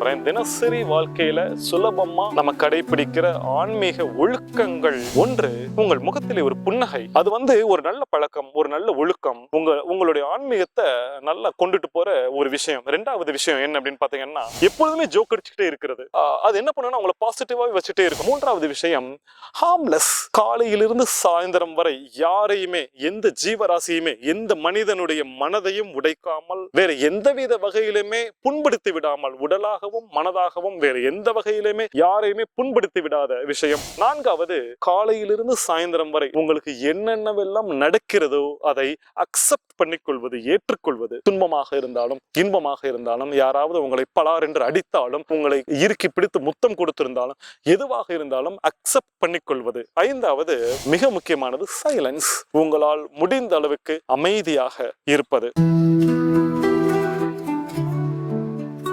போறேன் தினசரி வாழ்க்கையில சுலபமா நம்ம கடைபிடிக்கிற ஆன்மீக ஒழுக்கங்கள் ஒன்று உங்கள் முகத்திலே ஒரு புன்னகை. அது வந்து ஒரு நல்ல பழக்கம் ஒரு நல்ல ஒழுக்கம். உங்க உங்களுடைய ஆன்மீகத்தை நல்லா கொண்டுட்டு போற ஒரு விஷயம். ரெண்டாவது விஷயம் என்ன அப்படின்னு பாத்தீங்கன்னா எப்பொழுதுமே ஜோக் அடிச்சுக்கிட்டே இருக்கிறது. அது என்ன பண்ணுன்னா உங்களை பாசிட்டிவாவே வச்சுட்டே இருக்கும். மூன்றாவது விஷயம் ஹார்ம்லெஸ் காலையிலிருந்து சாயந்தரம் வரை யாரையுமே எந்த ஜீவராசியுமே எந்த மனிதனுடைய மனதையும் உடைக்காமல் வேற எந்தவித வகையிலுமே புண்படுத்தி விடாமல் உடலாக உடலாகவும் மனதாகவும் வேற எந்த வகையிலுமே யாரையுமே புண்படுத்தி விடாத விஷயம். நான்காவது காலையிலிருந்து சாயந்தரம் வரை உங்களுக்கு என்னென்னவெல்லாம் நடக்கிறதோ அதை அக்செப்ட் பண்ணிக்கொள்வது ஏற்றுக்கொள்வது துன்பமாக இருந்தாலும் இன்பமாக இருந்தாலும் யாராவது உங்களை பலார் என்று அடித்தாலும் உங்களை இறுக்கி பிடித்து முத்தம் கொடுத்திருந்தாலும் எதுவாக இருந்தாலும் அக்செப்ட் பண்ணிக்கொள்வது. ஐந்தாவது மிக முக்கியமானது சைலன்ஸ் உங்களால் முடிந்த அளவுக்கு அமைதியாக இருப்பது.